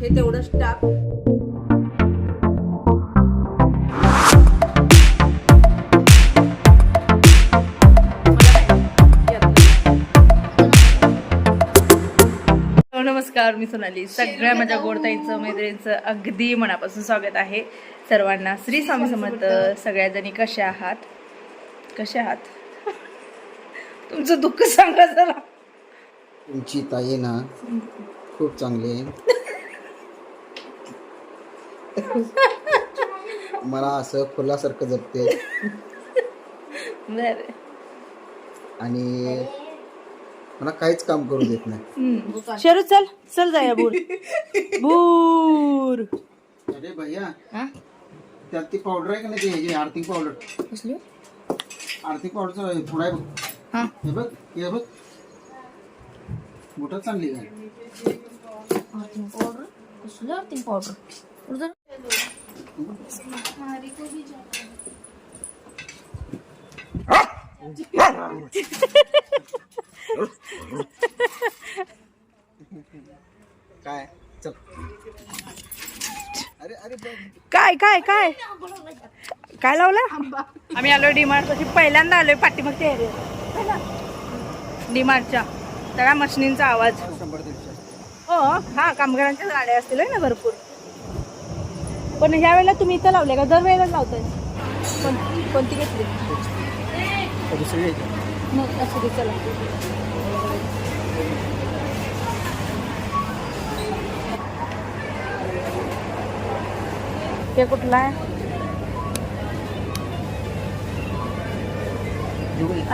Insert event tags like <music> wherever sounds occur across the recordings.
हे तेवढंच टाक. नमस्कार मी सोनाली. सगळ्या माझ्या गोडताईंचं मैत्रिणींचं अगदी मनापासून स्वागत आहे. सर्वांना श्री स्वामी समर्थ. सगळ्याजणी कशा आहात? कशा आहात? तुमचं दुःख सांगा जरा. तुमची ताई ना खूप चांगली आहे. मला असं फुलासारखं जपते. बरं. आणि मला काहीच काम करू देत नाही. शरू चल चल जाया बूर बूर. अरे भैया हा? त्यात ती पावडर आहे का नाही ती? आर्थिक पावडर कसली? आर्थिक पावडरचं थोडा आहे बघ. हा. हे बघ हे बघ. बोटात चांगली आहे काय? चल. अरे अरे. काय काय काय? काय लावलं? आम्ही आलोय डीमार्ट पाशी. पहिल्यांदा आलोय पाठीमाग ते डीमार्टच्या सगळ्या मशिनींचा आवाज. हो हा कामगारांच्या गाड्या असतील ना भरपूर. पण ह्या वेळेला तुम्ही इथं लावले का? दर वेळेला लावताय. कोण कोणती घेतली. मग असू दे चला. हे कुठला आहे?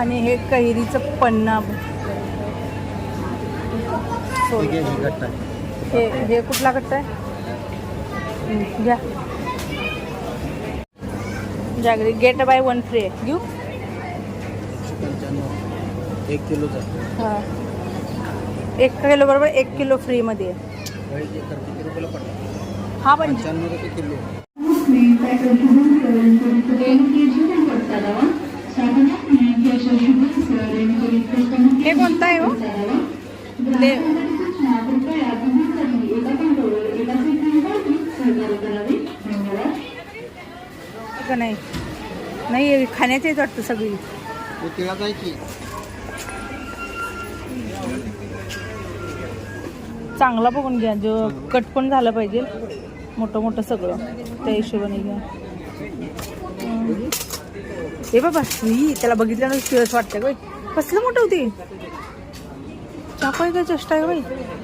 आणि हे कैरीचं पन्ना. हे हे कुठला कट्टा आहे? घ्या. Jaggery get buy one free आहे घेऊ. एक किलोचा हा. एक किलो बरोबर एक किलो फ्रीमध्ये हा पण किलो. हे कोणतं आहे हो? का नाही? नाही खाण्याचे वाटतं सगळी. चांगला बघून घ्या जो कट पण झालं पाहिजे. मोठं मोठं सगळं त्या हिशोबाने घ्या. हे बाबा ही त्याला बघितल्यानं शिरस वाटतं बाई. कसलं मोठं होती? चाकू आहे का चष्टा आहे बाई? काय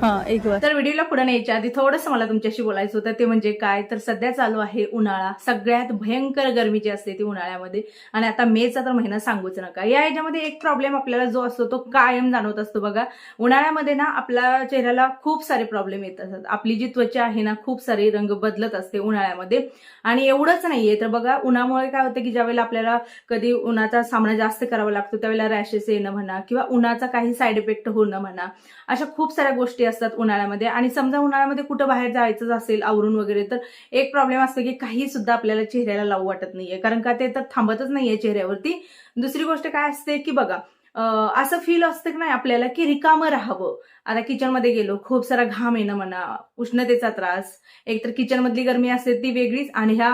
हा एक वेळ तर व्हिडिओला पुढे न्यायच्या आधी थोडंसं मला तुमच्याशी बोलायचं होतं. ते म्हणजे काय? तर सध्या चालू आहे उन्हाळा. सगळ्यात भयंकर गरमी जी असते ती उन्हाळ्यामध्ये. आणि आता मेचा तर महिना सांगूच नका. या ह्याच्यामध्ये एक प्रॉब्लेम आपल्याला जो असतो तो कायम जाणवत असतो बघा. उन्हाळ्यामध्ये ना आपल्या चेहऱ्याला खूप सारे प्रॉब्लेम येत असतात. आपली जी त्वचा आहे ना खूप सारे रंग बदलत असते उन्हाळ्यामध्ये. आणि एवढंच नाहीये. तर बघा उन्हामुळे काय होतं की ज्यावेळेला आपल्याला कधी उन्हाचा सामना जास्त करावा लागतो त्यावेळेला रॅशेस येणं म्हणा किंवा उन्हाचा काही साईड इफेक्ट होणं म्हणा अशा खूप साऱ्या गोष्टी असतात उन्हाळ्यामध्ये. आणि समजा उन्हाळ्यामध्ये कुठं बाहेर जायचंच असेल आवरून वगैरे तर एक प्रॉब्लेम असतो की काही सुद्धा आपल्याला चेहऱ्याला लावू वाटत नाहीये. कारण का ते तर थांबतच नाहीये चेहऱ्यावरती. दुसरी गोष्ट काय असते की बघा असं फील असतं की नाही आपल्याला की रिकामं राहावं. आता किचनमध्ये गेलो खूप सारा घाम येणं म्हणा उष्णतेचा त्रास एक तर किचन मधली गरमी असते ती वेगळीच आणि ह्या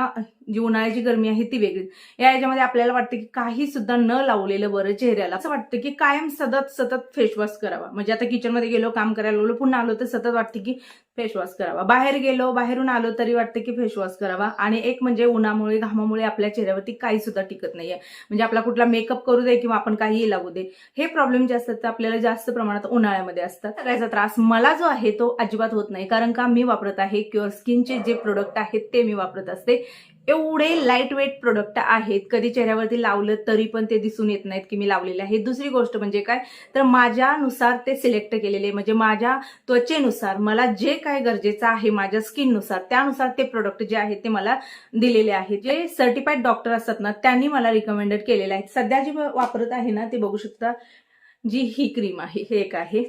जी उन्हाळ्याची गरमी आहे ती वेगळी. या याच्यामध्ये आपल्याला वाटतं की काही सुद्धा न लावलेलं बरं चेहऱ्याला. असं वाटतं की कायम सतत सतत फेसवॉश करावा. म्हणजे आता किचनमध्ये गेलो काम करायला लागलो पुन्हा आलो तर सतत वाटतं की फेसवॉश करावा. बाहेर गेलो बाहेरून आलो तरी वाटतं की फेसवॉश करावा. आणि एक म्हणजे उन्हामुळे घामामुळे आपल्या चेहऱ्यावरती काही सुद्धा टिकत नाहीये. म्हणजे आपला कुठला मेकअप करू दे किंवा आपण काहीही लागू दे. हे प्रॉब्लेम जे असतात ते आपल्याला जास्त प्रमाणात उन्हाळ्यामध्ये असतात. सगळ्याचा त्रास मला जो आहे तो अजिबात होत नाही. कारण का मी वापरत आहे क्युअर स्किनचे जे प्रोडक्ट आहेत ते मी वापरत असते. एवढे लाइट वेट प्रोडक्ट आहेत. कधी चेहऱ्यावरती लावलं तरी पण ते दिसून येत नाहीत की मी लावलेले आहे. दुसरी गोष्ट म्हणजे काय? तर माझ्यानुसार ते सिलेक्ट केलेले म्हणजे माझ्या त्वचेनुसार मला जे काय गरजेचं आहे माझ्या स्किननुसार त्यानुसार ते प्रोडक्ट जे आहेत ते मला दिलेले आहेत. जे सर्टिफाईड डॉक्टर असतात ना त्यांनी मला रिकमेंडेड केलेले आहेत. सध्या जी वापरत आहे ना ते बघू शकता जी ही क्रीम आहे हे एक आहे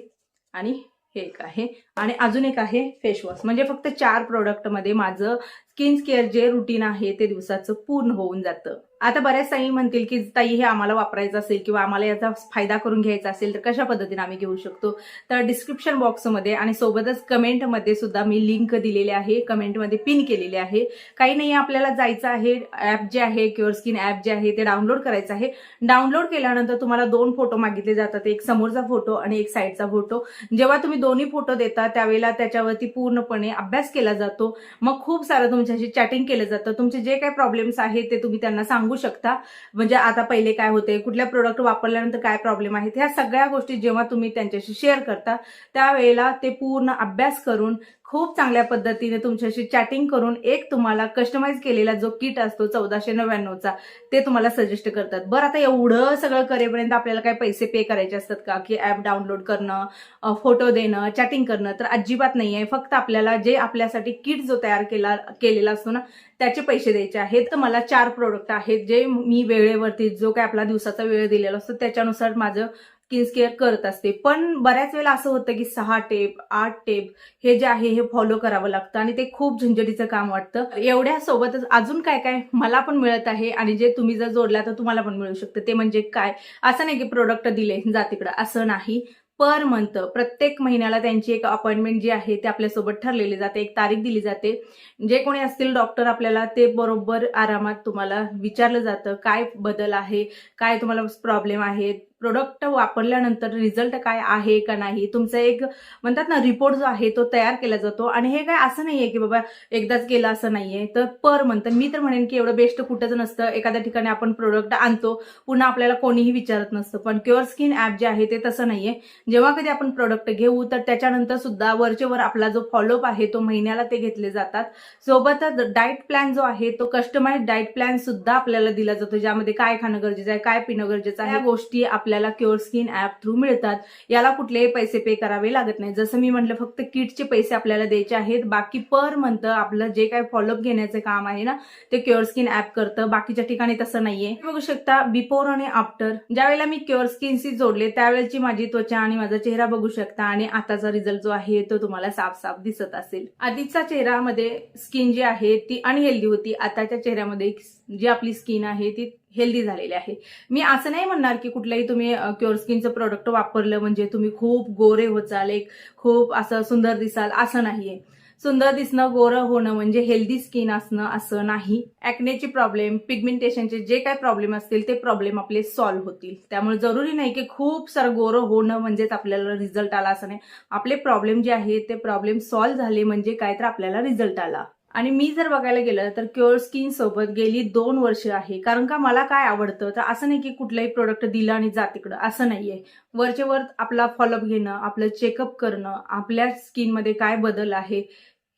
आणि हे एक आहे आणि अजून एक आहे फेसवॉश म्हणजे फक्त चार प्रोडक्टमध्ये माझं स्किन केअर जे रुटीन आहे ते दिवसाचं पूर्ण होऊन जातं. आता बऱ्याच ताई म्हणतील की ताई हे आम्हाला वापरायचं असेल किंवा आम्हाला याचा फायदा करून घ्यायचा असेल तर कशा पद्धतीने आम्ही घेऊ शकतो? तर डिस्क्रिप्शन बॉक्समध्ये आणि सोबतच कमेंटमध्ये सुद्धा मी लिंक दिलेली आहे. कमेंटमध्ये पिन केलेली आहे. काही नाही आपल्याला जायचं आहे ॲप जे आहे क्युअर स्किन ॲप जे आहे ते डाउनलोड करायचं आहे. डाउनलोड केल्यानंतर तुम्हाला दोन फोटो मागितले जातात. एक समोरचा फोटो आणि एक साईडचा फोटो जेव्हा तुम्ही दोन्ही फोटो देता त्यावेळेला त्याच्यावरती पूर्णपणे अभ्यास केला जातो. मग खूप सारं तुमच्याशी चॅटिंग केलं जातं. तुमचे जे काही प्रॉब्लेम्स आहेत ते तुम्ही त्यांना सांगू शकता. म्हणजे आता पहिले काय होते कुठल्या प्रोडक्ट वापरल्यानंतर काय प्रॉब्लेम आहेत ह्या सगळ्या गोष्टी जेव्हा तुम्ही त्यांच्याशी शेअर करता त्यावेळेला ते पूर्ण अभ्यास करून खूप चांगल्या पद्धतीने तुमच्याशी चॅटिंग करून एक तुम्हाला कस्टमाइज केलेला जो किट असतो चौदाशे नव्याण्णवचा ते तुम्हाला सजेस्ट करतात. बरं आता एवढं सगळं करेपर्यंत आपल्याला काय पैसे पे करायचे असतात का? की ॲप डाउनलोड करणं फोटो देणं चॅटिंग करणं तर अजिबात नाही आहे फक्त आपल्याला जे आपल्यासाठी किट जो तयार केला केलेला असतो ना त्याचे पैसे द्यायचे आहेत. तर मला चार प्रोडक्ट आहेत जे मी वेळेवरती जो काय आपला दिवसाचा वेळ दिलेला असतो त्याच्यानुसार माझं स्किन केअर करत असते. पण बऱ्याच वेळेला असं होतं की सहा टेप आठ टेप हे जे आहे हे फॉलो करावं लागतं आणि ते खूप झंझटीचं काम वाटतं. एवढ्या सोबतच अजून काय काय मला पण मिळत आहे आणि जे तुम्ही जर जोडला तर तुम्हाला पण मिळू शकतं. ते म्हणजे काय? असं नाही की प्रोडक्ट दिले जा तिकडं. असं नाही. पर मंथ प्रत्येक महिन्याला त्यांची एक अपॉइंटमेंट जी आहे ते आपल्यासोबत ठरलेली जाते. एक तारीख दिली जाते. जे कोणी असतील डॉक्टर आपल्याला ते बरोबर आरामात तुम्हाला विचारलं जातं. काय बदल आहे? काय तुम्हाला प्रॉब्लेम आहेत? प्रोडक्ट वापरल्यानंतर रिझल्ट काय आहे का नाही? तुमचा एक म्हणतात ना रिपोर्ट जो आहे तो तयार केला जातो. आणि हे काय असं नाहीये की बाबा एकदाच केलं असं नाहीये. तर पर मंथ मी तर म्हणेन की एवढं बेस्ट कुठंच नसतं. एखाद्या ठिकाणी आपण प्रोडक्ट आणतो पुन्हा आपल्याला कोणीही विचारत नसतं. पण क्युअर स्किन ॲप जे आहे ते तसं नाहीये. जेव्हा कधी आपण प्रोडक्ट घेऊ तर त्याच्यानंतर सुद्धा वरचे वर आपला जो फॉलोअप आहे तो महिन्याला ते घेतले जातात. सोबतच डाएट प्लॅन जो आहे तो कस्टमाइज डाएट प्लॅन सुद्धा आपल्याला दिला जातो. ज्यामध्ये काय खाणं गरजेचं आहे काय पिणं गरजेचं आहे या गोष्टी आपल्याला क्युअर स्किन ॲप थ्रू मिळतात. याला कुठलेही पैसे पे करावे लागत नाही. जसं मी म्हटलं फक्त किटचे पैसे आपल्याला द्यायचे आहेत. बाकी पर मंथ आपलं जे काय फॉलोअप घेण्याचं काम आहे ना ते क्युअर स्किन ॲप करतं. बाकीच्या ठिकाणी तसं नाहीये. बघू शकता बिफोर आणि आफ्टर ज्यावेळेला मी क्युअर स्किनशी जोडले त्यावेळेची माझी त्वचा आणि माझा चेहरा बघू शकता. आणि आताचा रिझल्ट जो आहे तो तुम्हाला साफ साफ दिसत असेल. आधीचा चेहऱ्यामध्ये स्किन जी आहे ती अनहेल्दी होती. आताच्या चेहऱ्यामध्ये जी आपली स्किन आहे ती हेल्दी झालेली आहे. मी असं नाही म्हणणार की कुठलंही तुम्ही क्युअर स्किनचं प्रोडक्ट वापरलं म्हणजे तुम्ही खूप गोरे होचाल एक खूप असं सुंदर दिसाल असं नाहीये. सुंदर दिसणं गोरं होणं म्हणजे हेल्दी स्किन असणं असं नाही. ॲक्नेचे प्रॉब्लेम पिगमेंटेशनचे जे काय प्रॉब्लेम असतील ते प्रॉब्लेम आपले सॉल्व्ह होतील. त्यामुळे जरुरी नाही की खूप सारं गोरं होणं म्हणजेच आपल्याला रिझल्ट आला असं नाही. आपले प्रॉब्लेम जे आहे ते प्रॉब्लेम सॉल्व्ह झाले म्हणजे काय तर आपल्याला रिझल्ट आला. आणि मी जर बघायला गेलं तर क्युअर स्किन सोबत गेली दोन वर्ष आहे. कारण का मला काय आवडतं? तर असं नाही की कुठलंही प्रोडक्ट दिलं आणि जा तिकडं. असं नाहीये. वरचे वर आपला फॉलोअप घेणं आपलं चेकअप करणं आपल्या स्किनमध्ये काय बदल आहे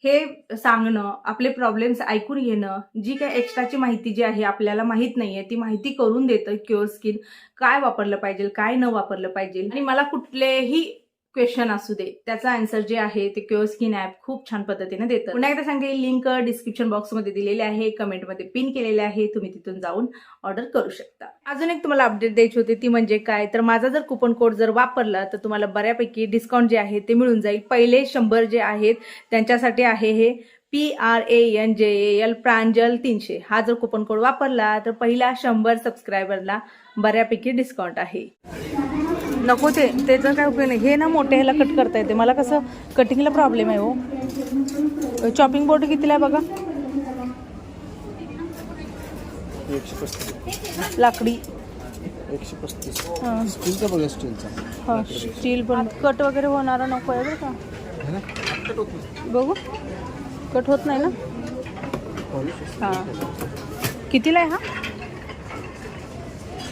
हे सांगणं आपले प्रॉब्लेम्स ऐकून घेणं जी काय एक्स्ट्राची माहिती जी आहे आपल्याला माहीत नाहीये ती माहिती करून देतं क्युअर स्किन काय वापरलं पाहिजे काय न वापरलं पाहिजे? आणि मला कुठलेही क्वेश्चन असू दे. त्याचा आन्सर जे आहे ते क्युअर स्किन ॲप खूप छान पद्धतीने देतं. पुन्हा एकदा सांगते लिंक डिस्क्रिप्शन बॉक्समध्ये दिलेली आहे कमेंटमध्ये पिन केलेले आहे तुम्ही तिथून जाऊन ऑर्डर करू शकता. अजून एक तुम्हाला अपडेट द्यायची होती ती म्हणजे काय? तर माझा जर कुपन कोड जर वापरला तर तुम्हाला बऱ्यापैकी डिस्काउंट जे आहे ते मिळून जाईल. पहिले शंभर जे आहेत त्यांच्यासाठी आहे हे P R A N J L Pranjal तीनशे. हा जर कुपन कोड वापरला तर पहिला शंभर सबस्क्रायबरला बऱ्यापैकी डिस्काउंट आहे. नको ते त्याचा काय उपयोग नाही. हे ना मोठे ह्याला कट करता येते. मला कसं कटिंगला प्रॉब्लेम आहे हो. चॉपिंग बोर्ड कितीला आहे बघा? एकशे पस्तीस. लाकडी. एकशे पस्तीस. हां. स्टीलचा बघा स्टीलचा? हा स्टील पण. कट वगैरे होणारा नको आहे बरं का? है. बघू. कट होत नाही ना. हां. कितीला आहे हा?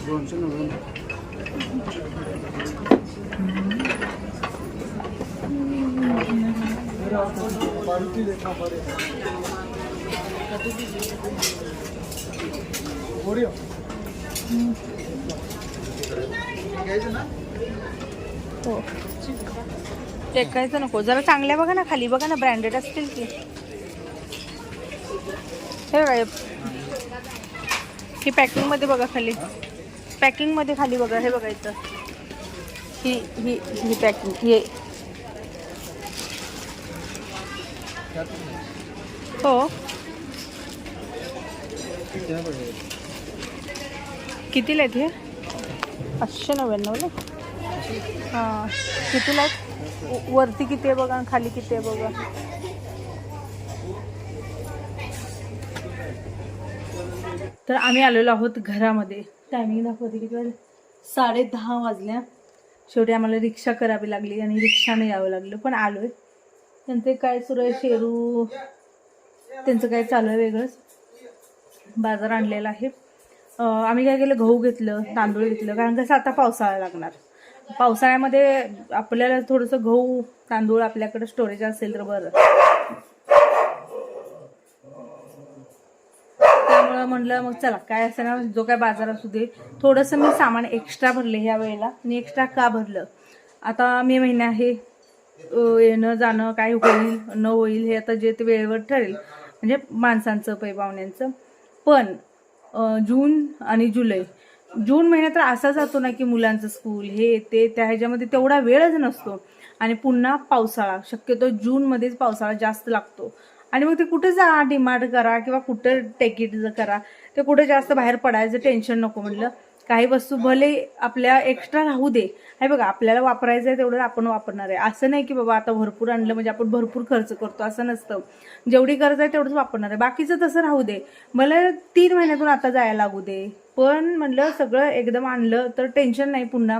दोनशे नव्याण्णव हो। टेकायचं नको जरा चांगल्या बघा ना खाली बघा ना ब्रँडेड असतील की. हे बघा ही. पॅकिंगमध्ये बघा खाली. पॅकिंगमध्ये खाली बघा हे बघायचं ही ही ही पॅकिंग हे. हो. कितीला आहेत हे? पाचशे नव्याण्णवला हां. कितीला आहेत? वरती किती आहे बघा खाली किती आहे बघा. तर आम्ही आलेलो आहोत घरामध्ये. टायमिंग दाखवते किती वाजले साडे दहा वाजल्या. शेवटी आम्हाला रिक्षा करावी लागली आणि रिक्षाने यावं लागलं पण आलोय. त्यांचे काय सुरू आहे शेरू त्यांचं काय चालू आहे वेगळंच. बाजार आणलेला आहे. आम्ही काय केलं गहू घेतलं तांदूळ घेतलं कारण कसं आता पावसाळा लागणार. पावसाळ्यामध्ये आपल्याला थोडंसं गहू तांदूळ आपल्याकडे स्टोरेज असेल तर बरं. त्यामुळं म्हणलं मग चला काय असं ना जो काय बाजार असू दे. थोडंसं मी सामान एक्स्ट्रा भरले ह्या वेळेला. मी एक्स्ट्रा का भरलं? आता मे महिना आहे. येणं जाणं काय होईल न होईल हे आता जे ते वेळेवर ठरेल. म्हणजे माणसांचं पै पाहुण्यांचं पण जून आणि जुलै. जून महिन्यात तर असा जातो ना की मुलांचं स्कूल हे ते त्या ह्याच्यामध्ये तेवढा वेळच नसतो. आणि पुन्हा पावसाळा. शक्यतो जूनमध्येच पावसाळा जास्त लागतो. आणि मग ते कुठे जा डिमांड करा किंवा कुठं टिकीट करा. ते कुठे जास्त बाहेर पडायचं टेन्शन नको म्हटलं काही वस्तू भले आपल्या एक्स्ट्रा राहू दे. हे बघा आपल्याला वापरायचं आहे तेवढं आपण वापरणार आहे. असं नाही की बाबा आता भरपूर आणलं म्हणजे आपण भरपूर खर्च करतो असं नसतं. जेवढी गरज आहे तेवढंच वापरणार आहे. बाकीचं तसं राहू दे. मला तीन महिन्यातून आता जायला लागू दे. पण म्हणलं सगळं एकदम आणलं तर टेन्शन नाही पुन्हा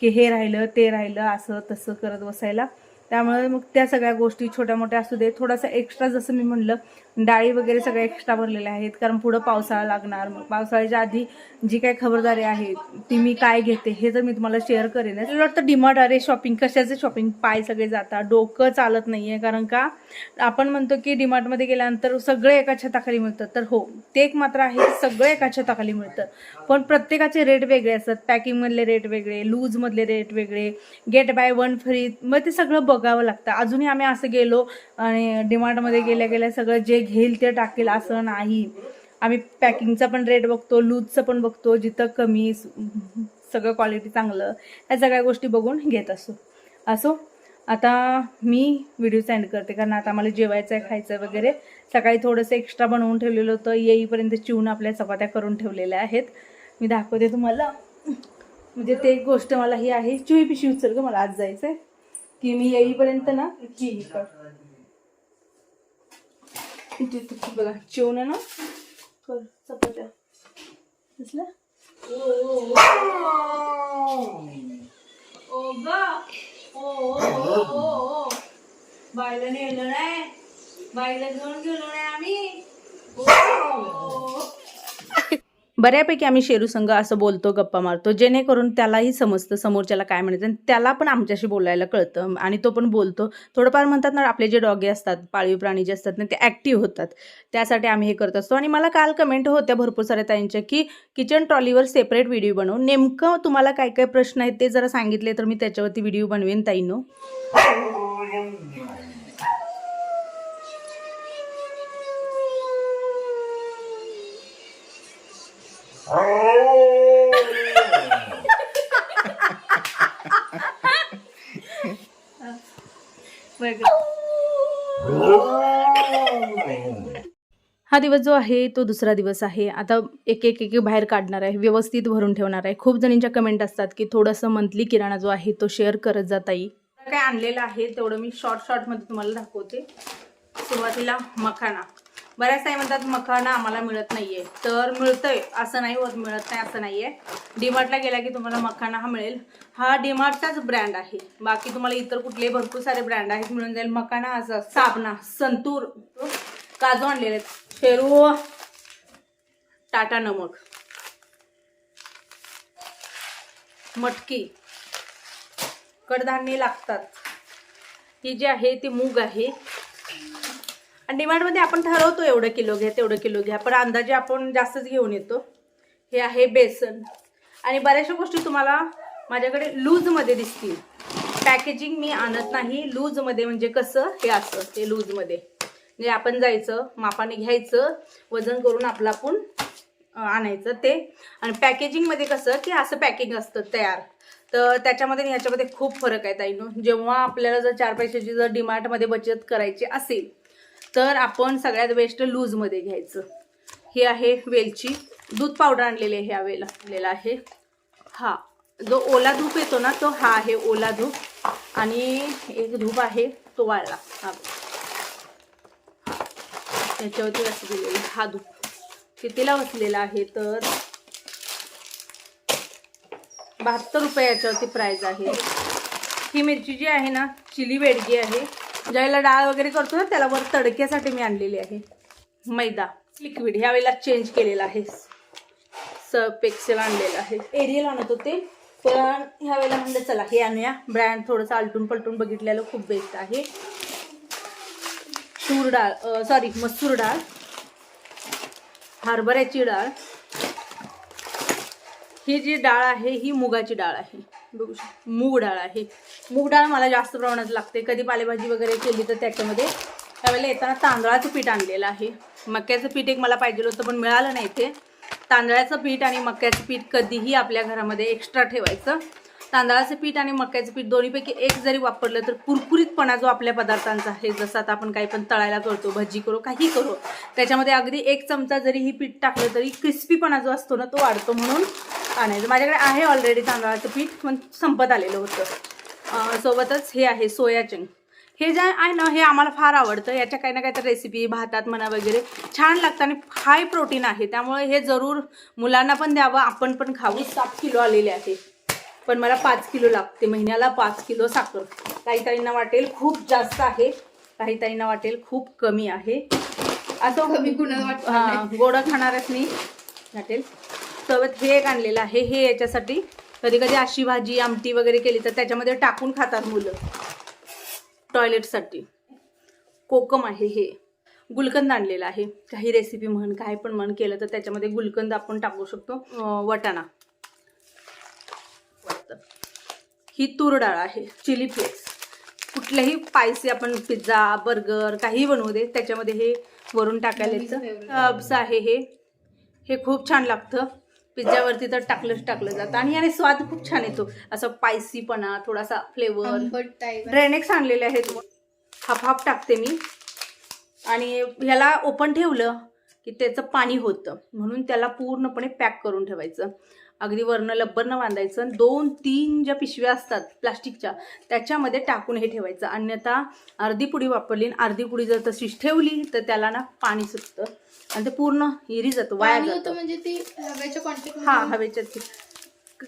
की हे राहिलं ते राहिलं असं तसं करत बसायला. त्यामुळे मग त्या सगळ्या गोष्टी छोट्या मोठ्या असू दे. थोडासा एक्स्ट्रा जसं मी म्हणलं डाळी वगैरे सगळ्या एक्स्ट्रा भरलेल्या आहेत. कारण पुढं पावसाळा लागणार. मग पावसाळ्याच्या आधी जी काही खबरदारी आहे ती मी काय घेते हे जर मी तुम्हाला शेअर करेन. मला वाटतं डिमार्ट अरे शॉपिंग कशाचे शॉपिंग पाय सगळे जातात. डोकं चालत नाहीये. कारण का? आपण म्हणतो की डिमार्टमध्ये गेल्यानंतर सगळे एका छताखाली मिळतं तर हो ते एक मात्र आहे सगळं एका छताखाली मिळतं पण प्रत्येकाचे रेट वेगळे असतात. पॅकिंगमधले रेट वेगळे लूजमधले रेट वेगळे गेट बाय वन फ्री मग ते सगळं बघावं लागतं. अजूनही आम्ही असं गेलो आणि डिमार्टमध्ये गेल्या गेल्या सगळं जे घेईल ते टाकेल असं नाही. आम्ही पॅकिंगचा पण रेट बघतो लूजचं पण बघतो जिथं कमी सगळं क्वालिटी चांगलं या सगळ्या गोष्टी बघून घेत असो. असो आता मी व्हिडिओ सेंड करते कारण आता मला जेवायचं आहे खायचं वगैरे. सकाळी थोडंसं एक्स्ट्रा बनवून ठेवलेलं होतं येईपर्यंत चिवून आपल्या चपात्या करून ठेवलेल्या आहेत. मी दाखवते तुम्हाला. म्हणजे ते गोष्ट मला ही आहे चिवी पिशवी उचल ग मला आज जायचं आहे की मी येईपर्यंत ना चिवी कर. इथे इथे बघा चिवून ना? कर चपात्या. दिसल्या? ओ ओ बायला नेलं नाही. बायला घेऊन गेलो नाही आम्ही. बऱ्यापैकी आम्ही शेरू संघ असं बोलतो गप्पा मारतो जेणेकरून त्यालाही समजतं समोरच्याला काय म्हणायचं आणि त्याला पण आमच्याशी बोलायला कळतं आणि तो पण बोलतो. थोडंफार म्हणतात ना आपले जे डॉगे असतात पाळीव प्राणी जे असतात ना ते ॲक्टिव्ह होतात. त्यासाठी आम्ही हे करत असतो. आणि मला काल कमेंट होत्या भरपूर साऱ्या ताईंच्या की किचन ट्रॉलीवर सेपरेट व्हिडिओ बनवू. नेमकं तुम्हाला काय काय प्रश्न आहेत ते जरा सांगितले तर मी त्याच्यावरती व्हिडिओ बनवेन ताईनो. <laughs> हा दिवस जो आहे तो दुसरा दिवस आहे. आता एक एक एक बाहेर काढणार आहे व्यवस्थित भरून ठेवणार आहे. खूप जणींच्या कमेंट असतात की थोडंसं मंथली किराणा जो आहे तो शेअर करत जाता येईल काय आणलेलं आहे तेवढं मी शॉर्ट शॉर्टमध्ये तुम्हाला दाखवते. सुरुवातीला मखाना. बऱ्याच काही म्हणतात मखाना आम्हाला मिळत नाहीये. तर मिळतंय. असं नाही होत मिळत नाही असं नाहीये. डीमार्टला गेला की तुम्हाला मखाना हा मिळेल. हा डीमार्टचाच ब्रँड आहे. बाकी तुम्हाला इतर कुठले भरपूर सारे ब्रँड आहेत. मिळून जाईल मखाना असं साबणा संतूर काजू आणलेले आहेत. शेरू टाटा नमक. मटकी. कडधान्ये लागतात. ही जी आहे ती मूग आहे. आणि डिमांडमध्ये आपण ठरवतो एवढं किलो घ्या तेवढं किलो घ्या पण अंदाजे आपण जास्तच घेऊन येतो. हे आहे बेसन. आणि बऱ्याचशा गोष्टी तुम्हाला माझ्याकडे लूजमध्ये दिसतील. पॅकेजिंग मी आणत नाही. लूजमध्ये म्हणजे कसं? हे असं ते लूजमध्ये. म्हणजे आपण जायचं मापाने घ्यायचं वजन करून आपलं आपण आणायचं ते. आणि पॅकेजिंगमध्ये कसं? की असं पॅकिंग असतं तयार. तर त्याच्यामध्ये आणि ह्याच्यामध्ये खूप फरक आहे ताईनो जेव्हा आपल्याला जर चार पैशाची जर डिमार्टमध्ये बचत करायची असेल तर आपण सगळ्यात बेस्ट लूजमध्ये घ्यायचं. हे आहे वेलची. दूध पावडर आणलेली आहे ह्या वेळेला आणलेला आहे. हा. जो ओला धूप येतो ना तो हा आहे ओला धूप. आणि एक धूप आहे तो वाळला. हा त्याच्यावरती रस दिलेला हा धूप. कितीला बसलेला आहे तर बहात्तर रुपये याच्यावरती प्राईज आहे. ही मिरची जी आहे ना चिली वेडगी आहे. ज्यावेळेला डाळ वगैरे करतो ना त्याला वर तडक्यासाठी मी आणलेली आहे. मैदा लिक्विड ह्या वेळेला चेंज केलेला आहे. सर्फ एक्सेल आणलेलं आहे. एरियल आणत होते. पण ह्या वेळेला म्हणलं चला हे आणूया. ब्रँड थोडंसं आलटून पलटून बघितलेलं खूप बेस्ट आहे. तूर डाळ सॉरी मसूर डाळ. हरभऱ्याची डाळ. ही जी डाळ आहे ही मुगाची डाळ आहे. बघू शकता. मूग डाळ आहे. मूग डाळ मला जास्त प्रमाणात लागते. कधी पालेभाजी वगैरे केली तर त्याच्यामध्ये त्यावेळेला येताना तांदळाचं पीठ आणलेलं आहे. मक्याचं पीठ एक मला पाहिजे होतं पण मिळालं नाही ते तांदळाचं पीठ आणि मक्याचं पीठ कधीही आपल्या घरामध्ये एक्स्ट्रा ठेवायचं. तांदळाचं पीठ आणि मक्याचं पीठ दोन्हीपैकी एक जरी वापरलं तर कुरकुरीतपणा जो आपल्या पदार्थांचा आहे जसं आता आपण काही पण तळायला करतो भजी करू काही करू त्याच्यामध्ये अगदी एक चमचा जरी ही पीठ टाकलं तरी क्रिस्पीपणा जो असतो ना तो वाढतो. म्हणून आणायचं. माझ्याकडे आहे ऑलरेडी तांदळाचं पीठ पण संपत आलेलं होतं. सोबतच हे आहे सोया चंक हे जे आहे ना हे आम्हाला फार आवडतं. याच्या काही ना काही तर रेसिपी भातात म्हणा वगैरे छान लागतं आणि हाय प्रोटीन आहे. त्यामुळे हे जरूर मुलांना पण द्यावं. आपण पण खावं सात किलो आलेले आहे. पण मला पाच किलो लागते. महिन्याला पाच किलो साखर. काही ताईंना वाटेल खूप जास्त आहे. काही ताईंना वाटेल खूप कमी आहे. असं कमी कुणाला हा, गोडं खाणारच नाही. वाटेल. सोबत हे एक आणलेलं आहे. हे याच्यासाठी कधी कधी अशी भाजी आमटी वगैरे केली तर त्याच्यामध्ये टाकून खातात मुलं. टॉयलेटसाठी. कोकम आहे हे. गुलकंद आणलेलं आहे. काही रेसिपी म्हण काय पण म्हण केलं तर त्याच्यामध्ये गुलकंद आपण टाकू शकतो. वटाणा. ही तूर डाळ आहे. Chilli flakes. कुठल्याही स्पायसी आपण पिझ्झा बर्गर काही बनवू दे त्याच्यामध्ये हे वरून टाकायला आहे हे. हे खूप छान लागतं. पिझ्झावरती तर टाकलंच टाकलं जातं. आणि याने स्वाद खूप छान येतो. असं स्पायसीपणा थोडासा फ्लेवर ड्रेनेक्स आणलेले आहेत. हाफ हाफ टाकते मी. आणि ह्याला ओपन ठेवलं की त्याचं पाणी होतं. म्हणून त्याला पूर्णपणे पॅक करून ठेवायचं. अगदी वरनं लब्बरनं बांधायचं दोन तीन ज्या पिशव्या असतात प्लास्टिकच्या त्याच्यामध्ये टाकून हे ठेवायचं. अन्यथा अर्धी पुडी वापरली आणि अर्धी पुडी जर तशीच ठेवली तर त्याला ना पाणी सुटतं आणि ते पूर्ण हिरी जातं वाया जातं. म्हणजे ती हव्याच्या क्वांटिटी हा हवेच्यात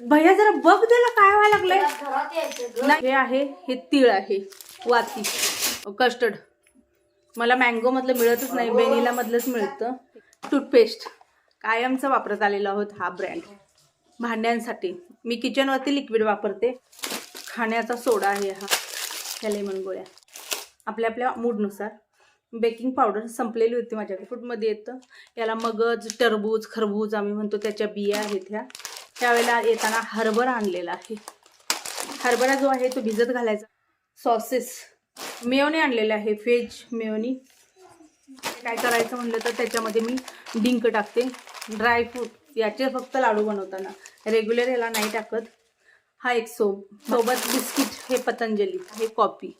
भैया जरा बघ त्याला काय व्हायला लागलंय. हे आहे हे तीळ आहे वाती. कस्टर्ड. मला मँगो मधलं मिळतच नाही वेनिला मधलंच मिळतं. टूथपेस्ट. कायमचा वापरत आलेला आहोत हा ब्रँड भांड्यांसाठी. मी किचनवरती लिक्विड वापरते. खाण्याचा सोडा आहे हा. ह्या लेमन गोळ्या. आपल्या आपल्या मूडनुसार बेकिंग पावडर संपलेली होती माझ्याकडे. फूडमध्ये येतं? याला मगज टरबूज खरबूज आम्ही म्हणतो त्याच्या बिया आहेत ह्या. त्यावेळेला येताना हरभरा आणलेला आहे. हरभरा जो आहे तो भिजत घालायचा. सॉसेस मेवणी आणलेले आहे. व्हेज मेवणी. काय करायचं म्हणलं तर त्याच्यामध्ये मी डिंक टाकते. ड्रायफ्रूट याचे फक्त लाडू बनवताना. रेग्युलर याला नाही टाकत. हा एक सोप सोबत बिस्किट हे पतंजली हे कॉपी.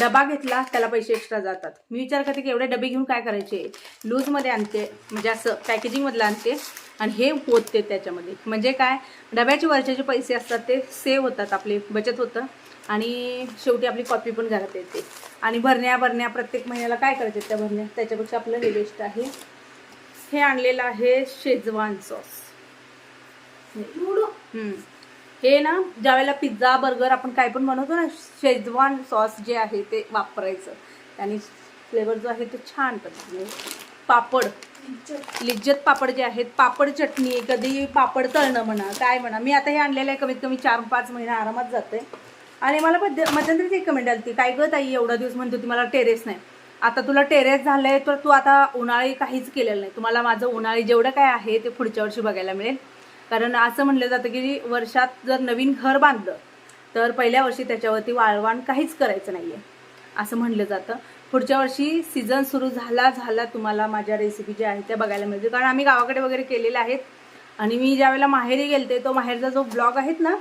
डबा घेतला त्याला पैसे एक्स्ट्रा जातात. मी विचार करते की एवढे डबे घेऊन काय करायचे? लूजमध्ये आणते म्हणजे असं पॅकेजिंगमधलं आणते आणि हे पोचते त्याच्यामध्ये. म्हणजे काय? डब्याचे वरचे जे पैसे असतात ते सेव्ह होतात आपले बचत होतं. आणि शेवटी आपली कॉपी पण घरात येते. आणि भरण्या भरण्या प्रत्येक महिन्याला काय करायचे त्या भरण्या? त्याच्यापेक्षा आपलं हे बेस्ट आहे. हे आणलेलं आहे शेजवान सॉस हे ना ज्यावेळेला पिझ्झा बर्गर आपण काय पण बनवतो ना शेजवान सॉस जे आहे ते वापरायचं. त्याने फ्लेवर जो आहे तो छान पद्धतीने. पापड. लिज्जत. पापड जे आहेत पापड चटणी कधी पापड तळणं म्हणा काय म्हणा. मी आता हे आणलेलं आहे कमीत कमी चार पाच महिने आरामात जाते. आणि मला मध्य मध्यंतरी एक कमेंट आली होती काय गं ताई एवढा दिवस म्हणत होती मला टेरेस नाही. आता तुला टेरेस झालंय तर तू आता उन्हाळी काहीच केलेलं नाही. तुम्हाला माझं उन्हाळी जेवढं काय आहे ते पुढच्या वर्षी बघायला मिळेल. कारण असं म्हणलं जातं की वर्षात जर नवीन घर बांधलं तर पहिल्या वर्षी त्याच्यावरती वाळवण काहीच करायचं नाही आहे असं म्हटलं जातं. पुढच्या वर्षी सीझन सुरू झाला झाला तुम्हाला माझ्या रेसिपी ज्या आहेत त्या बघायला मिळतील. कारण आम्ही गावाकडे वगैरे केलेल्या आहेत. आणि मी ज्यावेळेला माहेरी गेलते तो माहेरचा जो ब्लॉग आहेत ना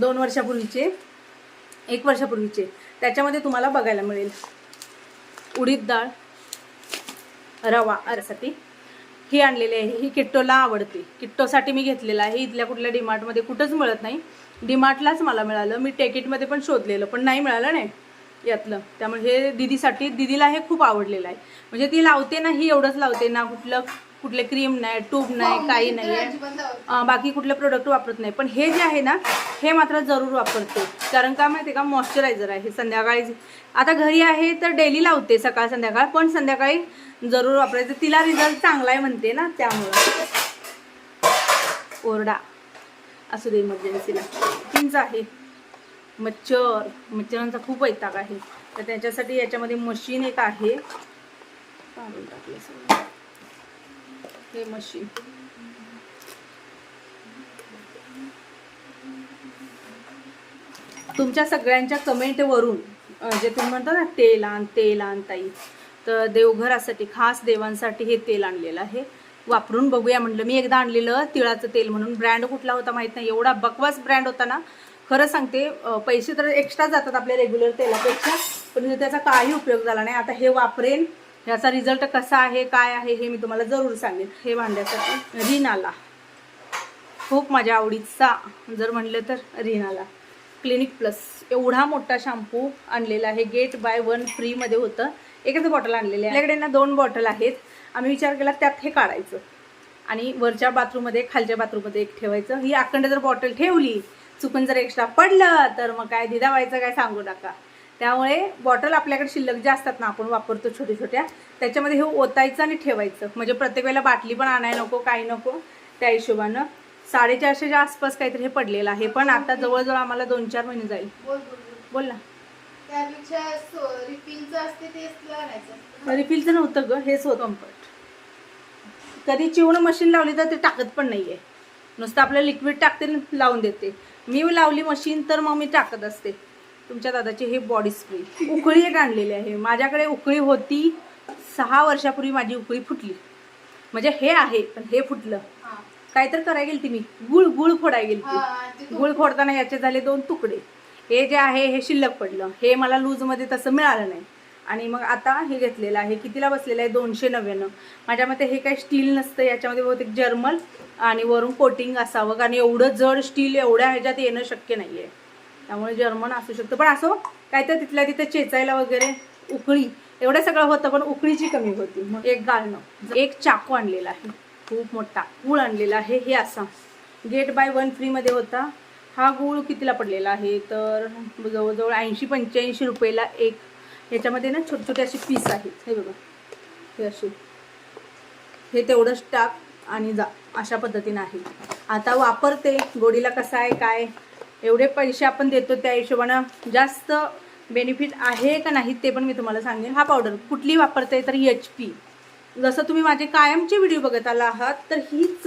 दोन वर्षापूर्वीचे एक वर्षापूर्वीचे त्याच्यामध्ये तुम्हाला बघायला मिळेल. उडीद डाळ रवा अरसाठी ही आणलेली आहे. ही किट्टोला आवडते. किट्टोसाठी मी घेतलेलं आहे. इथल्या कुठल्या डीमार्टमध्ये कुठंच मिळत नाही. डीमार्टलाच मला मिळालं. मी टेकिटमध्ये पण शोधलेलं पण नाही मिळालं नाही यातलं. त्यामुळे हे दिदीसाठी दिदीला हे खूप आवडलेलं आहे. म्हणजे ती लावते ना ही एवढंच लावते ना कुठलं कुठले क्रीम नाही ट्यूब नाही काही नाही आहे बाकी कुठले प्रोडक्ट वापरत नाही. पण हे जे आहे ना हे मात्र जरूर वापरते. कारण का माहिती आहे का? मॉइश्चरायझर आहे. संध्याकाळी आता घरी आहे तर डेली लावते सकाळ संध्याकाळ. पण संध्याकाळी जरूर वापरायचं. तिला रिझल्ट चांगला आहे म्हणते ना त्यामुळं. ओरडा. असू दे इमर्जन्सीला तीच आहे. मच्छर. मच्छरांचा खूप वैताग आहे. तर त्याच्यासाठी याच्यामध्ये मशीन एक आहे. काढून टाकलं. हे मशीन. तुमच्या सगळ्यांच्या कमेंटवरून जे तुम्ही म्हणता ना तेल आण तेल आण ताई. तर देवघरासाठी खास देवांसाठी हे तेल आणलेलं आहे. वापरून बघूया म्हटलं मी एकदा आणलेलं तिळाचं तेल म्हणून. ब्रँड कुठला होता माहीत नाही. एवढा बकवास ब्रँड होता ना. खरं सांगते पैसे तर एक्स्ट्रा जातात आपल्या रेग्युलर तेलापेक्षा पण त्याचा काही उपयोग झाला नाही. आता हे वापरेन याचा रिझल्ट कसा आहे काय आहे हे मी तुम्हाला जरूर सांगेन. हे भांड्यासाठी रिनाला. खूप माझ्या आवडीचा जर म्हणलं तर रिनाला. क्लिनिक प्लस एवढा मोठा शॅम्पू आणलेला आहे. गेट बाय वन फ्रीमध्ये होतं. एकच बॉटल आणलेली आहे. आपल्याकडे ना दोन बॉटल आहेत. आम्ही विचार केला त्यात हे काढायचं. आणि वरच्या बाथरूममध्ये खालच्या बाथरूममध्ये एक ठेवायचं. ही अखंड जर बॉटल ठेवली चुकून जर एक्स्ट्रा पडलं तर मग काय दिदा व्हायचं काय सांगू नका. त्यामुळे बॉटल आपल्याकडे शिल्लक ज्या असतात ना आपण वापरतो छोट्या छोट्या त्याच्यामध्ये हे ओतायचं आणि ठेवायचं. म्हणजे प्रत्येक वेळेला बाटली पण आणायला नको काही नको त्या हिशोबानं. साडेचारशेच्या आसपास काहीतरी हे पडलेलं आहे. पण आता जवळजवळ आम्हाला दोन चार महिने जाईल. बोल ना. रिफिलचं नव्हतं ग हेच होतं कम्फर्ट. कधी चिवणं मशीन लावली तर ते टाकत पण नाही आहे नुसतं आपलं लिक्विड टाकते आणि लावून देते. मी लावली मशीन तर मग मी टाकत असते. तुमच्या दादाची हे बॉडी स्प्रे उकळी एक आणलेली आहे. माझ्याकडे उकळी होती. सहा वर्षापूर्वी माझी उकळी फुटली. म्हणजे हे आहे पण हे फुटलं. हा. काय तर करायला गेली ती मी. गुळ गुळ फोडायला गेली गुळ फोडताना याचे झाले दोन तुकडे. हे जे आहे हे शिल्लक पडलं. हे मला लूजमध्ये तसं मिळालं नाही. आणि मग आता हे घेतलेलं आहे. कितीला बसलेलं आहे? दोनशे नव्याण्णव माझ्या मते हे काही स्टील नसतं. याच्यामध्ये बहुतेक जर्मल आणि वरून कोटिंग असावं. कारण एवढं जड स्टील एवढ्या ह्याच्यात येणं शक्य नाही आहे त्यामुळे जर्मन असू शकतं. पण असो काय तर तिथल्या तिथं चेचायला वगैरे उकळी एवढं सगळं होतं पण उकळीची कमी होती. मग एक गाळणं. एक चाकू आणलेला आहे. खूप मोठा. गूळ आणलेला आहे. हे असा. गेट बाय वन फ्रीमध्ये होता. हा गूळ कितीला पडलेला आहे? तर जवळजवळ ऐंशी पंच्याऐंशी रुपयेला एक. ह्याच्यामध्ये ना छोटे छोटे असे पीस आहेत. हे बघा. हे असे. हे तेवढंच टाक आणि जा. अशा पद्धतीनं आहे. आता वापरते. गोडीला कसं आहे काय? एवढे पैसे आपण देतो त्या हिशोबानं जास्त बेनिफिट आहे का नाही ते पण मी तुम्हाला सांगेन. हा पावडर कुठली वापरते तर एच पी जसं तुम्ही माझे कायमचे व्हिडिओ बघत आला आहात तर हीच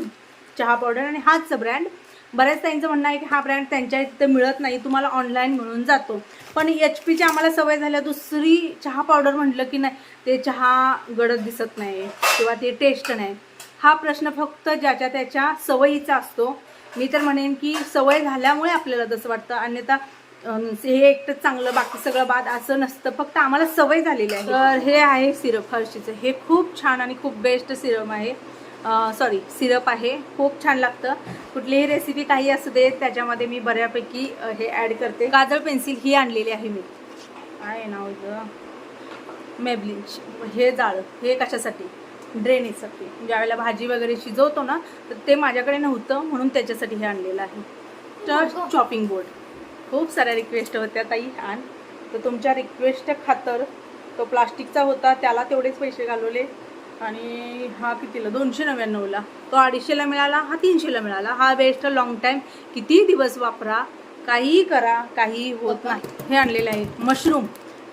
चहा पावडर आणि हाच ब्रँड बऱ्याच त्यांचं म्हणणं आहे की हा ब्रँड त्यांच्या इथे मिळत नाही तुम्हाला ऑनलाईन मिळून जातो. पण एच पीची आम्हाला सवय झाल्या दुसरी चहा पावडर म्हटलं की नाही ते चहा गडद दिसत नाही किंवा ते टेस्ट नाही. हा प्रश्न फक्त ज्याच्या त्याच्या सवयीचा असतो. मी तर म्हणेन की सवय झाल्यामुळे आपल्याला तसं वाटतं. अन्यथा हे एकटं चांगलं बाकी सगळं बाद असं नसतं. फक्त आम्हाला सवय झालेली आहे. तर हे आहे सिरप हर्षीचं. हे खूप छान आणि खूप बेस्ट सिरम आहे. सॉरी सिरप आहे. खूप छान लागतं. कुठलीही रेसिपी काही असू दे त्याच्यामध्ये मी बऱ्यापैकी हे ॲड करते. काजळ पेन्सिल ही आणलेली आहे मी. काय आहे नाव इथं मेबलिनची हे जाळं. हे कशासाठी? ड्रेनेजसाठी ज्यावेळेला भाजी वगैरे शिजवतो ना तर ते माझ्याकडे नव्हतं म्हणून त्याच्यासाठी हे आणलेलं आहे. तर चॉपिंग बोर्ड खूप साऱ्या रिक्वेस्ट होत्या ताई आण तर तुमच्या रिक्वेस्ट खातर तो प्लास्टिकचा होता त्याला तेवढेच पैसे घालवले. आणि हा कितीला? दोनशे नव्याण्णवला. तो अडीचशेला मिळाला हा तीनशेला मिळाला. हा बेस्ट लॉंग टाईम किती दिवस वापरा काहीही करा काहीही होत नाही. हे आणलेलं आहे. मशरूम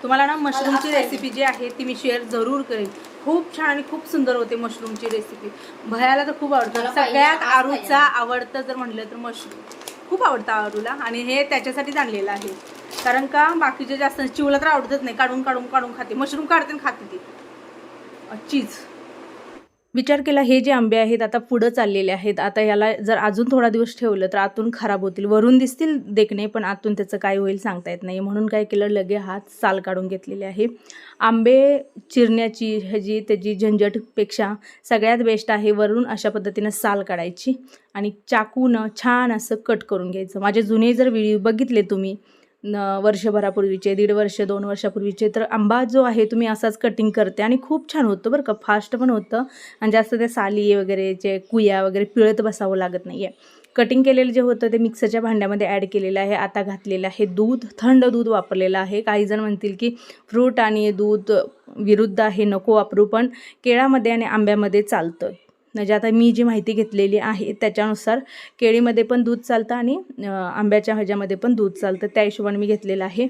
तुम्हाला ना मशरूमची रेसिपी जी आहे ती मी शेअर जरूर करेन. खूप छान आणि खूप सुंदर होते मशरूमची रेसिपी भयाला तर खूप आवडतं. सगळ्यात आरूचा आवडतं जर म्हटलं तर मशरूम. खूप आवडतं आरूला आणि हे त्याच्यासाठीच आणलेलं आहे. कारण का बाकीचे जास्त चिवला तर आवडतच नाही. काढून काढून काढून खाते. मशरूम काढते आणि खाते ती. चीज. विचार केला हे जे आंबे आहेत आता पुढं चाललेले आहेत आता याला जर अजून थोडा दिवस ठेवलं तर आतून खराब होतील. वरून दिसतील देखणे पण आतून त्याचं काय होईल सांगता येत नाही. म्हणून काय केलं लगे हात साल काढून घेतलेले आहे. आंबे चिरण्याची ह्याची त्याची झंझटपेक्षा सगळ्यात बेस्ट आहे वरून अशा पद्धतीनं साल काढायची आणि चाकूनं छान असं कट करून घ्यायचं. माझे जुने जर व्हिडिओ बघितले तुम्ही न वर्षभरापूर्वीचे दीड वर्ष दोन वर्षापूर्वीचे तर आंबा जो आहे तुम्ही असाच कटिंग करते आणि खूप छान होतं बरं का फास्ट पण होतं. आणि जास्त त्या साली वगैरे जे कुया वगैरे पिळत बसावं लागत नाही आहे कटिंग केलेलं जे होतं ते मिक्सरच्या भांड्यामध्ये ॲड केलेलं आहे आता घातलेलं आहे दूध थंड दूध वापरलेलं आहे. काही जण म्हणतील की फ्रूट आणि दूध विरुद्ध आहे नको वापरू पण केळामध्ये आणि आंब्यामध्ये चालतं. म्हणजे आता मी जी माहिती घेतलेली आहे त्याच्यानुसार केळीमध्ये पण दूध चालतं आणि आंब्याच्या ह्याच्यामध्ये पण दूध चालतं. त्या हिशोबाने मी घेतलेलं आहे.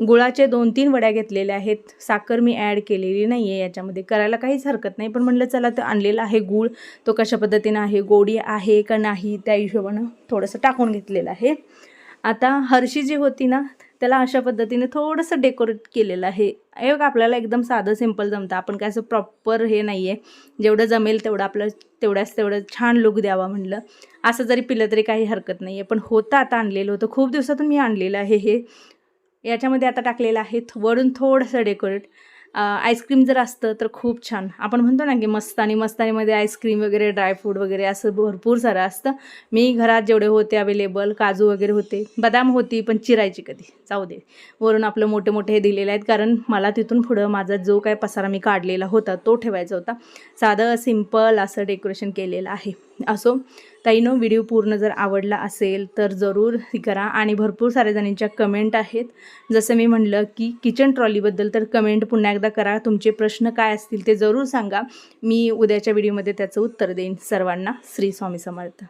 गुळाचे दोन तीन वड्या घेतलेल्या आहेत. साखर मी ॲड केलेली नाही आहे याच्यामध्ये. करायला काहीच हरकत नाही. पण म्हणलं चला तर आणलेला आहे गूळ. तो कशा पद्धतीनं आहे गोडी आहे का नाही त्या हिशोबानं थोडंसं टाकून घेतलेलं आहे. आता हरशी जी होती ना त्याला अशा पद्धतीने थोडंसं डेकोरेट केलेलं आहे. हे आपल्याला एकदम साधं सिंपल जमतं. आपण काय असं प्रॉपर हे नाही आहे जेवढं जमेल तेवढं आपलं तेवढ्याच तेवढं छान लुक द्यावा म्हणलं. असं जरी पिलं तरी काही हरकत नाही आहे पण होतं आता आणलेलं होतं. खूप दिवसातून मी आणलेलं आहे हे. याच्यामध्ये आता टाकलेलं आहे वरून थोडंसं डेकोरेट. आईस्क्रीम जर असतं तर खूप छान. आपण म्हणतो ना की मस्तानी मस्तानीमध्ये आईस्क्रीम वगैरे ड्रायफ्रूट वगैरे असं भरपूर सारं असतं. मी घरात जेवढे होते अवेलेबल काजू वगैरे होते बदाम होती पण चिरायची कधी. जाऊ दे. वरून आपलं मोठे मोठे हे दिलेले आहेत कारण मला तिथून पुढं माझा जो काय पसारा मी काढलेला होता तो ठेवायचा होता. साधं सिंपल असं डेकोरेशन केलेलं आहे. असो ताईनो व्हिडिओ पूर्ण जर आवडला असेल तर जरूर करा आणि भरपूर साऱ्या जणींच्या कमेंट आहेत. जसं मी म्हणलं की किचन ट्रॉलीबद्दल तर कमेंट पुन्हा एकदा करा. तुमचे प्रश्न काय असतील ते जरूर सांगा. मी उद्याच्या व्हिडिओमध्ये त्याचं उत्तर देईन. सर्वांना श्री स्वामी समर्थ.